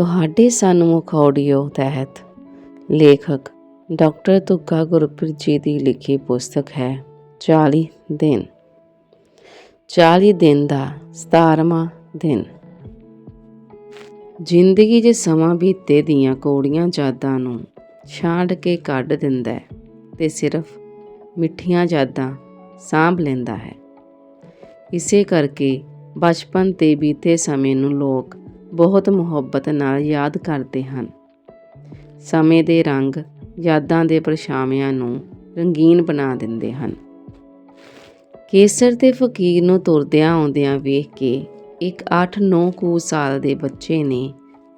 ਤੁਹਾਡੇ ਸਨਮੁਖ ਆਡੀਓ ਤਹਿਤ ਲੇਖਕ ਡਾਕਟਰ ਤੁੱਗਾ ਗੁਰਪ੍ਰੀਤ ਜੀ ਦੀ ਲਿਖੀ ਪੁਸਤਕ ਹੈ 40 ਦਿਨ। 40 ਦਿਨ ਦਾ 17ਵਾਂ ਦਿਨ। ਜ਼ਿੰਦਗੀ 'ਚ ਸਮਾਂ ਬੀਤੇ ਦੀਆਂ ਕੋੜੀਆਂ ਯਾਦਾਂ ਨੂੰ ਛਾਂਡ ਕੇ ਕੱਢ ਦਿੰਦਾ ਹੈ ਤੇ ਸਿਰਫ ਮਿੱਠੀਆਂ ਯਾਦਾਂ ਸਾਂਭ ਲੈਂਦਾ ਹੈ। ਇਸੇ ਕਰਕੇ ਬਚਪਨ ਤੇ ਬੀਤੇ ਸਮੇਂ ਨੂੰ ਲੋਕ ਬਹੁਤ ਮੁਹੱਬਤ ਨਾਲ ਯਾਦ ਕਰਦੇ ਹਨ। ਸਮੇਂ ਦੇ ਰੰਗ ਯਾਦਾਂ ਦੇ ਪਰਛਾਵਿਆਂ ਨੂੰ ਰੰਗੀਨ ਬਣਾ ਦਿੰਦੇ ਹਨ। ਕੇਸਰ ਤੇ ਫਕੀਰ ਨੂੰ ਤੁਰਦਿਆਂ ਆਉਂਦਿਆਂ ਵੇਖ ਕੇ ਇੱਕ 8-9 ਕੁ ਸਾਲ ਦੇ ਬੱਚੇ ਨੇ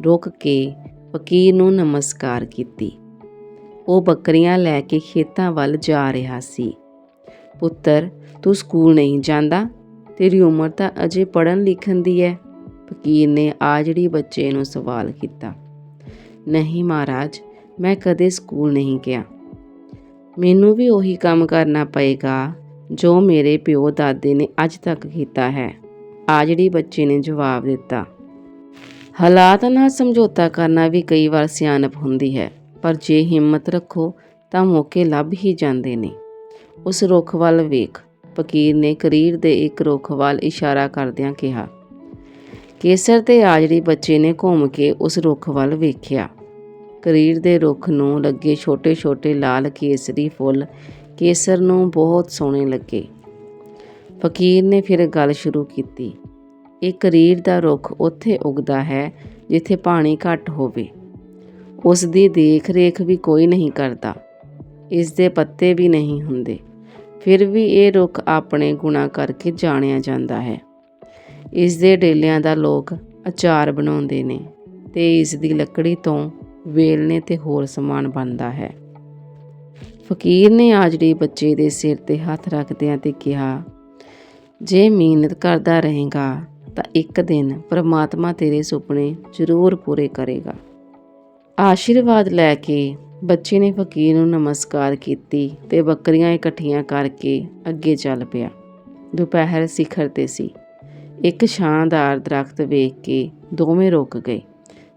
ਰੁਕ ਕੇ ਫਕੀਰ ਨੂੰ ਨਮਸਕਾਰ ਕੀਤੀ। ਉਹ ਬੱਕਰੀਆਂ ਲੈ ਕੇ ਖੇਤਾਂ ਵੱਲ ਜਾ ਰਿਹਾ ਸੀ। ਪੁੱਤਰ, ਤੂੰ ਸਕੂਲ ਨਹੀਂ ਜਾਂਦਾ? ਤੇਰੀ ਉਮਰ ਤਾਂ ਅਜੇ ਪੜਨ ਲਿਖਣ ਦੀ ਹੈ ਫਕੀਰ ਨੇ ਆਜੜੀ ਬੱਚੇ ਨੂੰ ਸਵਾਲ ਕੀਤਾ। ਨਹੀਂ ਮਹਾਰਾਜ, ਮੈਂ ਕਦੇ ਸਕੂਲ ਨਹੀਂ ਗਿਆ। ਮੈਨੂੰ ਵੀ ਉਹੀ ਕੰਮ ਕਰਨਾ ਪਏਗਾ ਜੋ ਮੇਰੇ ਪਿਓ ਦਾਦੇ ਨੇ ਅੱਜ ਤੱਕ ਕੀਤਾ ਹੈ। ਆਜੜੀ ਬੱਚੇ ਨੇ ਜਵਾਬ ਦਿੱਤਾ। ਹਾਲਾਤ ਨਾਲ ਸਮਝੌਤਾ ਕਰਨਾ ਵੀ ਕਈ ਵਾਰ ਸਿਆਣਪ ਹੁੰਦੀ ਹੈ, ਪਰ ਜੇ ਹਿੰਮਤ ਰੱਖੋ ਤਾਂ ਮੌਕੇ ਲੱਭ ਹੀ ਜਾਂਦੇ ਨੇ। ਉਸ ਰੁੱਖ ਵੱਲ ਵੇਖ, ਫਕੀਰ ਨੇ ਕਰੀਰ ਦੇ ਇੱਕ ਰੁੱਖ ਵੱਲ ਇਸ਼ਾਰਾ ਕਰਦਿਆਂ ਕਿਹਾ ਕੇਸਰ ਤੇ ਆਜੜੀ ਬੱਚੇ ਨੇ ਘੁੰਮ ਕੇ ਉਸ ਰੁੱਖ ਵੱਲ ਵੇਖਿਆ। ਕਰੀਰ ਦੇ ਰੁੱਖ ਨੂੰ ਲੱਗੇ ਛੋਟੇ-ਛੋਟੇ ਲਾਲ ਕੇਸਰੀ ਫੁੱਲ ਕੇਸਰ ਨੂੰ ਬਹੁਤ ਸੋਹਣੇ ਲੱਗੇ। ਫਕੀਰ ਨੇ ਫਿਰ ਗੱਲ ਸ਼ੁਰੂ ਕੀਤੀ। ਇਹ ਕਰੀਰ ਦਾ ਰੁੱਖ ਉੱਥੇ ਉਗਦਾ ਹੈ ਜਿੱਥੇ ਪਾਣੀ ਘੱਟ ਹੋਵੇ। ਉਸ ਦੀ ਦੇਖ-ਰੇਖ ਵੀ ਕੋਈ ਨਹੀਂ ਕਰਦਾ। ਇਸ ਦੇ ਪੱਤੇ ਵੀ ਨਹੀਂ ਹੁੰਦੇ। ਫਿਰ ਵੀ ਇਹ ਰੁੱਖ ਆਪਣੇ ਗੁਣਾ ਕਰਕੇ ਜਾਣਿਆ ਜਾਂਦਾ ਹੈ। ਇਸ ਦੇ ਡੇਲਿਆਂ ਦਾ ਲੋਕ ਅਚਾਰ ਬਣਾਉਂਦੇ ਨੇ ਤੇ ਇਸ ਦੀ ਲੱਕੜੀ ਤੋਂ ਵੇਲਣੇ ਤੇ ਹੋਰ ਸਮਾਨ ਬਣਦਾ ਹੈ। ਫਕੀਰ ਨੇ ਆਜੜੀ ਬੱਚੇ ਦੇ ਸਿਰ ਤੇ ਹੱਥ ਰੱਖਦਿਆਂ ਤੇ ਕਿਹਾ, ਜੇ ਮਿਹਨਤ ਕਰਦਾ ਰਹੇਗਾ, ਤਾਂ ਇੱਕ ਦਿਨ ਪ੍ਰਮਾਤਮਾ ਤੇਰੇ ਸੁਪਨੇ ਜ਼ਰੂਰ ਪੂਰੇ ਕਰੇਗਾ। ਆਸ਼ੀਰਵਾਦ ਲੈ ਕੇ ਬੱਚੇ ਨੇ ਫਕੀਰ ਨੂੰ ਨਮਸਕਾਰ ਕੀਤੀ ਤੇ ਬੱਕਰੀਆਂ ਇਕੱਠੀਆਂ ਕਰਕੇ ਅੱਗੇ ਚੱਲ ਪਿਆ। ਦੁਪਹਿਰ ਸਿਖਰ ਤੇ ਸੀ। ਇੱਕ ਸ਼ਾਨਦਾਰ ਦਰਖਤ ਵੇਖ ਕੇ ਦੋਵੇਂ ਰੁਕ ਗਏ।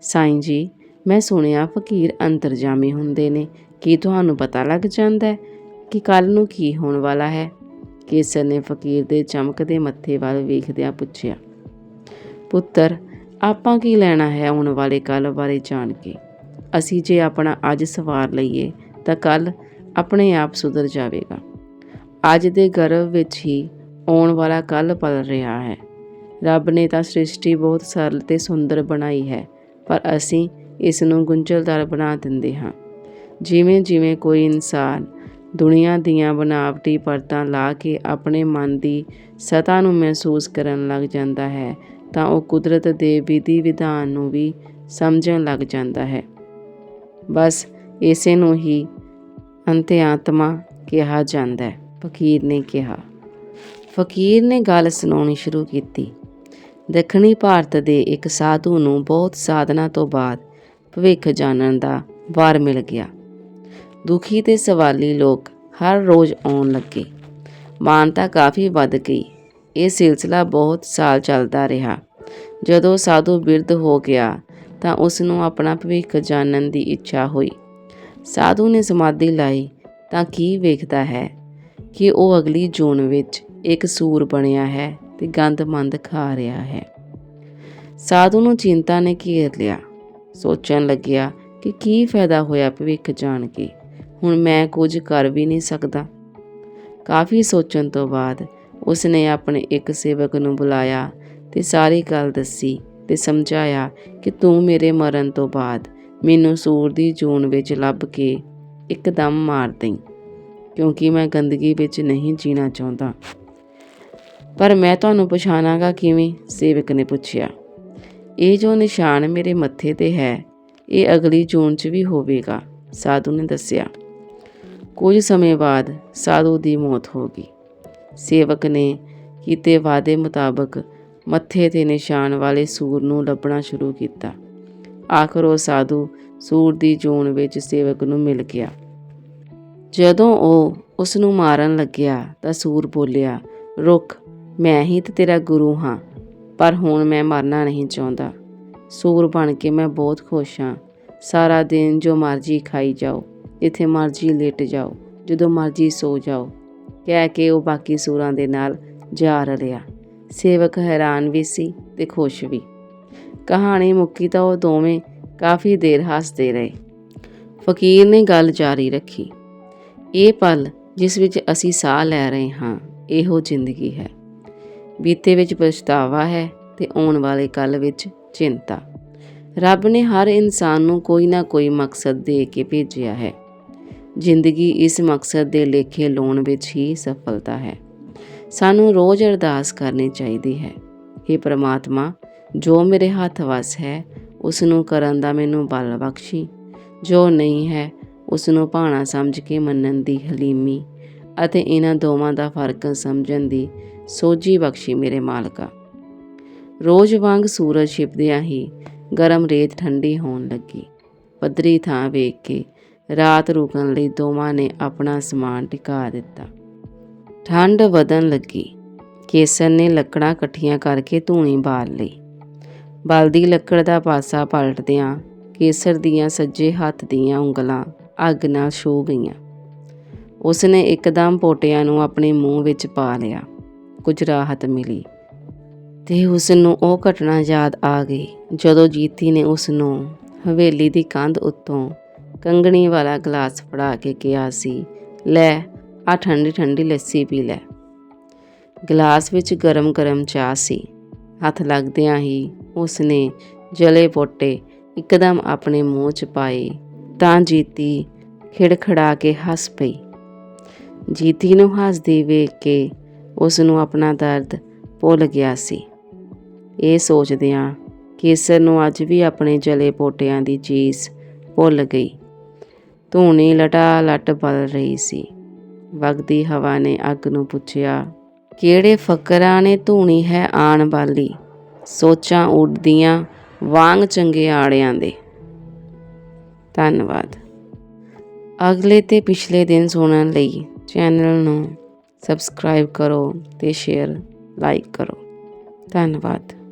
ਸਾਈਂ ਜੀ, ਮੈਂ ਸੁਣਿਆ ਫਕੀਰ ਅੰਤਰਜਾਮੀ ਹੁੰਦੇ ਨੇ। ਕੀ ਤੁਹਾਨੂੰ ਪਤਾ ਲੱਗ ਜਾਂਦਾ ਹੈ ਕਿ ਕੱਲ ਨੂੰ ਕੀ ਹੋਣ ਵਾਲਾ ਹੈ? ਕੇਸਰ ਨੇ ਫਕੀਰ ਦੇ ਚਮਕਦੇ ਮੱਥੇ ਵੱਲ ਵੇਖਦਿਆਂ ਪੁੱਛਿਆ, ਪੁੱਤਰ, ਆਪਾਂ ਕੀ ਲੈਣਾ ਹੈ ਆਉਣ ਵਾਲੇ ਕੱਲ ਬਾਰੇ ਜਾਣ ਕੇ? ਅਸੀਂ ਜੇ ਆਪਣਾ ਅੱਜ ਸਵਾਰ ਲਈਏ, ਤਾਂ ਕੱਲ ਆਪਣੇ ਆਪ ਸੁਧਰ ਜਾਵੇਗਾ। ਅੱਜ ਦੇ ਗਰਭ ਵਿੱਚ ਹੀ ਆਉਣ ਵਾਲਾ ਕੱਲ ਪਲ ਰਿਹਾ ਹੈ। ਰੱਬ ਨੇ ਤਾਂ ਸ੍ਰਿਸ਼ਟੀ ਬਹੁਤ ਸਰਲ ਤੇ ਸੁੰਦਰ ਬਣਾਈ ਹੈ, ਪਰ ਅਸੀਂ ਇਸ ਨੂੰ ਗੁੰਝਲਦਾਰ ਬਣਾ ਦਿੰਦੇ ਹਾਂ। ਜਿਵੇਂ ਜਿਵੇਂ ਕੋਈ ਇਨਸਾਨ ਦੁਨੀਆ ਦੀਆਂ ਬਨਾਵਟੀ ਪਰਤਾਂ ਲਾ ਕੇ ਆਪਣੇ ਮਨ ਦੀ ਸਤਾ ਨੂੰ ਮਹਿਸੂਸ ਕਰਨ ਲੱਗ ਜਾਂਦਾ ਹੈ, ਤਾਂ ਉਹ ਕੁਦਰਤ ਦੇ ਵਿਧੀ ਵਿਧਾਨ ਨੂੰ ਵੀ ਸਮਝਣ ਲੱਗ ਜਾਂਦਾ ਹੈ। ਬਸ ਇਸੇ ਨੂੰ ਹੀ ਅੰਤਿਆਤਮਾ ਕਿਹਾ ਜਾਂਦਾ ਹੈ, ਫਕੀਰ ਨੇ ਕਿਹਾ। ਫਕੀਰ ਨੇ ਗੱਲ ਸੁਣਾਉਣੀ ਸ਼ੁਰੂ ਕੀਤੀ। ਦੱਖਣੀ ਭਾਰਤ ਦੇ ਇੱਕ ਸਾਧੂ ਨੂੰ ਬਹੁਤ ਸਾਧਨਾ ਤੋਂ ਬਾਅਦ ਭਵਿੱਖ ਜਾਣਨ ਦਾ ਵਾਰ ਮਿਲ ਗਿਆ। ਦੁਖੀ ਤੇ ਸਵਾਲੀ ਲੋਕ ਹਰ ਰੋਜ਼ ਆਉਣ ਲੱਗੇ। ਮਾਨਤਾ ਕਾਫੀ ਵੱਧ ਗਈ। ਇਹ ਸਿਲਸਿਲਾ ਬਹੁਤ ਸਾਲ ਚੱਲਦਾ ਰਿਹਾ। ਜਦੋਂ ਸਾਧੂ ਬਿਰਧ ਹੋ ਗਿਆ ਤਾਂ ਉਸ ਨੂੰ ਆਪਣਾ ਭਵਿੱਖ ਜਾਣਨ ਦੀ ਇੱਛਾ ਹੋਈ। ਸਾਧੂ ਨੇ ਸਮਾਧੀ ਲਾਈ ਤਾਂ ਕੀ ਵੇਖਦਾ ਹੈ ਕਿ ਉਹ ਅਗਲੀ ਜੂਨ ਵਿੱਚ ਇੱਕ ਸੂਰ ਬਣਿਆ ਹੈ। ਤੇ ਗੰਦ-ਮੰਦ ਖਾ ਰਿਹਾ ਹੈ। ਸਾਧੂ ਨੂੰ ਚਿੰਤਾ ਨੇ ਘੇਰ ਲਿਆ। ਸੋਚਣ ਲੱਗਿਆ ਕਿ ਕੀ ਫਾਇਦਾ ਹੋਇਆ ਭਵਿੱਖ ਜਾਣ ਕੇ। ਹੁਣ ਮੈਂ ਕੁਝ ਕਰ ਵੀ ਨਹੀਂ ਸਕਦਾ। ਕਾਫੀ ਸੋਚਣ ਤੋਂ ਬਾਅਦ ਉਸ ਨੇ ਆਪਣੇ ਇੱਕ ਸੇਵਕ ਨੂੰ ਬੁਲਾਇਆ ਤੇ ਸਾਰੀ ਗੱਲ ਦੱਸੀ ਤੇ ਸਮਝਾਇਆ ਕਿ ਤੂੰ ਮੇਰੇ ਮਰਨ ਤੋਂ ਬਾਅਦ ਮੈਨੂੰ ਸੂਰ ਦੀ ਜੂਨ ਵਿੱਚ ਲੱਭ ਕੇ ਇੱਕਦਮ ਮਾਰ ਦੇਈਂ, ਕਿਉਂਕਿ ਮੈਂ ਗੰਦਗੀ ਵਿੱਚ ਨਹੀਂ ਜੀਣਾ ਚਾਹੁੰਦਾ। ਪਰ ਮੈਂ ਤੁਹਾਨੂੰ ਪਛਾਣਾਂਗਾ ਕਿਵੇਂ ਸੇਵਕ ਨੇ ਪੁੱਛਿਆ। ਇਹ ਜੋ ਨਿਸ਼ਾਨ ਮੇਰੇ ਮੱਥੇ ਤੇ ਹੈ, ਇਹ ਅਗਲੀ ਜੂਨ 'ਚ ਵੀ ਹੋਵੇਗਾ, ਸਾਧੂ ਨੇ ਦੱਸਿਆ। ਕੁਝ ਸਮੇਂ ਬਾਅਦ ਸਾਧੂ ਦੀ ਮੌਤ ਹੋ ਗਈ। ਸੇਵਕ ਨੇ ਕੀਤੇ ਵਾਅਦੇ ਮੁਤਾਬਕ ਮੱਥੇ ਤੇ ਨਿਸ਼ਾਨ ਵਾਲੇ ਸੂਰ ਨੂੰ ਲੱਭਣਾ ਸ਼ੁਰੂ ਕੀਤਾ। ਆਖਰ ਉਹ ਸਾਧੂ ਸੂਰ ਦੀ ਜੂਨ ਵਿੱਚ ਸੇਵਕ ਨੂੰ ਮਿਲ ਗਿਆ। ਜਦੋਂ ਉਹ ਉਸ ਨੂੰ ਮਾਰਨ ਲੱਗਿਆ ਤਾਂ ਸੂਰ ਬੋਲਿਆ ਰੁਕ ਮੈਂ ਹੀ ਤੇ ਤੇਰਾ ਗੁਰੂ ਹਾਂ, ਪਰ ਹੁਣ ਮੈਂ ਮਰਨਾ ਨਹੀਂ ਚਾਹੁੰਦਾ। ਸੂਰ ਬਣ ਕੇ ਮੈਂ ਬਹੁਤ ਖੁਸ਼ ਹਾਂ। ਸਾਰਾ ਦਿਨ ਜੋ ਮਰਜ਼ੀ ਖਾਈ ਜਾਓ, ਜਿੱਥੇ ਮਰਜ਼ੀ ਲੇਟ ਜਾਓ, ਜਦੋਂ ਮਰਜ਼ੀ ਸੋ ਜਾਓ। ਕਹਿ ਕੇ ਉਹ ਬਾਕੀ ਸੂਰਾਂ ਦੇ ਨਾਲ ਜਾ ਰਲਿਆ। ਸੇਵਕ ਹੈਰਾਨ ਵੀ ਸੀ ਤੇ ਖੁਸ਼ ਵੀ। ਕਹਾਣੀ ਮੁੱਕੀ ਤਾਂ ਉਹ ਦੋਵੇਂ ਕਾਫੀ ਦੇਰ ਹੱਸਦੇ ਰਹੇ। ਫਕੀਰ ਨੇ ਗੱਲ ਜਾਰੀ ਰੱਖੀ। ਇਹ ਪਲ ਜਿਸ ਵਿੱਚ ਅਸੀਂ ਸਾਹ ਲੈ ਰਹੇ ਹਾਂ, ਇਹੋ ਜ਼ਿੰਦਗੀ ਹੈ। ਬੀਤੇ ਵਿੱਚ ਪਛਤਾਵਾ ਹੈ ਤੇ ਆਉਣ ਵਾਲੇ ਕੱਲ ਵਿੱਚ ਚਿੰਤਾ। ਰੱਬ ਨੇ ਹਰ ਇਨਸਾਨ ਨੂੰ ਕੋਈ ਨਾ ਕੋਈ ਮਕਸਦ ਦੇ ਕੇ ਭੇਜਿਆ ਹੈ। ਜ਼ਿੰਦਗੀ ਇਸ ਮਕਸਦ ਦੇ ਲੇਖੇ ਲਾਉਣ ਵਿੱਚ ਹੀ ਸਫਲਤਾ ਹੈ। ਸਾਨੂੰ ਰੋਜ਼ ਅਰਦਾਸ ਕਰਨੀ ਚਾਹੀਦੀ ਹੈ हे ਪ੍ਰਮਾਤਮਾ, ਜੋ ਮੇਰੇ ਹੱਥ ਵਸ ਹੈ ਉਸ ਨੂੰ ਕਰਨ ਦਾ ਮੈਨੂੰ ਬਲ ਬਖਸ਼ੀ। ਜੋ ਨਹੀਂ ਹੈ ਉਸ ਨੂੰ ਭਾਣਾ ਸਮਝ ਕੇ ਮੰਨਣ ਦੀ ਹਲੀਮੀ ਅਤੇ ਇਹਨਾਂ ਦੋਵਾਂ ਦਾ ਫ਼ਰਕ ਸਮਝਣ ਦੀ ਸੋਝੀ ਬਖਸ਼ੀ ਮੇਰੇ ਮਾਲਕਾ। ਰੋਜ਼ ਵਾਂਗ ਸੂਰਜ ਛਿਪਦਿਆਂ ਹੀ ਗਰਮ ਰੇਤ ਠੰਡੀ ਹੋਣ ਲੱਗੀ। ਪੱਧਰੀ ਥਾਂ ਵੇਖ ਕੇ ਰਾਤ ਰੁਕਣ ਲਈ ਦੋਵਾਂ ਨੇ ਆਪਣਾ ਸਮਾਨ ਟਿਕਾ ਦਿੱਤਾ। ਠੰਡ ਵਧਣ ਲੱਗੀ। ਕੇਸਰ ਨੇ ਲੱਕੜਾਂ ਇਕੱਠੀਆਂ ਕਰਕੇ ਧੂਣੀ ਬਾਲ ਲਈ। ਬਲਦੀ ਲੱਕੜ ਦਾ ਪਾਸਾ ਪਲਟਦਿਆਂ ਕੇਸਰ ਦੀਆਂ ਸੱਜੇ ਹੱਥ ਦੀਆਂ ਉਂਗਲਾਂ ਅੱਗ ਨਾਲ ਛੂ ਗਈਆਂ। ਉਸਨੇ ਇੱਕਦਮ ਪੋਟਿਆਂ ਨੂੰ ਆਪਣੇ ਮੂੰਹ ਵਿੱਚ ਪਾ ਲਿਆ। ਕੁਝ ਰਾਹਤ ਮਿਲੀ ਤੇ ਉਸ ਨੂੰ ਉਹ ਘਟਨਾ ਯਾਦ ਆ ਗਈ ਜਦੋਂ ਜੀਤੀ ਨੇ ਉਸ ਨੂੰ ਹਵੇਲੀ ਦੀ ਕੰਧ ਉੱਤੋਂ ਕੰਗਣੀ ਵਾਲਾ ਗਲਾਸ ਫੜਾ ਕੇ ਕਿਹਾ ਸੀ, ਲੈ, ਆ ਠੰਡੀ ਠੰਡੀ ਲੱਸੀ ਪੀ ਲੈ। ਗਲਾਸ ਵਿੱਚ ਗਰਮ-ਗਰਮ ਚਾਹ ਸੀ। ਹੱਥ ਲੱਗਦਿਆਂ ਹੀ ਉਸਨੇ ਜਲੇ ਪੋਟੇ ਇੱਕਦਮ ਆਪਣੇ ਮੂੰਹ 'ਚ ਪਾਏ, ਤਾਂ ਜੀਤੀ ਖਿੜਖੜਾ ਕੇ ਹੱਸ ਪਈ। ਜੀਤੀ ਨੂੰ ਹੱਸਦੀ ਵੇਖ ਕੇ ਉਸ ਨੂੰ ਆਪਣਾ ਦਰਦ ਭੁੱਲ ਗਿਆ ਸੀ। ਇਹ ਸੋਚਦਿਆਂ ਕੇਸਰ ਨੂੰ ਅੱਜ ਵੀ ਆਪਣੇ ਜਲੇ ਪੋਟਿਆਂ ਦੀ ਚੀਜ਼ ਭੁੱਲ ਗਈ। ਧੂਣੀ ਲਟਾ ਲਟ ਬਲ ਰਹੀ ਸੀ। ਵਗਦੀ ਹਵਾ ਨੇ ਅੱਗ ਨੂੰ ਪੁੱਛਿਆ, ਕਿਹੜੇ ਫਕਰਾਂ ਨੇ ਧੂਣੀ ਹੈ ਆਣ ਵਾਲੀ? ਸੋਚਾਂ ਉੱਡਦੀਆਂ ਵਾਂਗ ਚੰਗੇ ਆੜਿਆਂ ਦੇ। ਧੰਨਵਾਦ। ਅਗਲੇ ਤੇ ਪਿਛਲੇ ਦਿਨ ਸੁਣਨ ਲਈ ਚੈਨਲ ਨੂੰ ਸਬਸਕ੍ਰਾਈਬ ਕਰੋ ਤੇ ਸ਼ੇਅਰ ਲਾਈਕ ਕਰੋ। ਧੰਨਵਾਦ।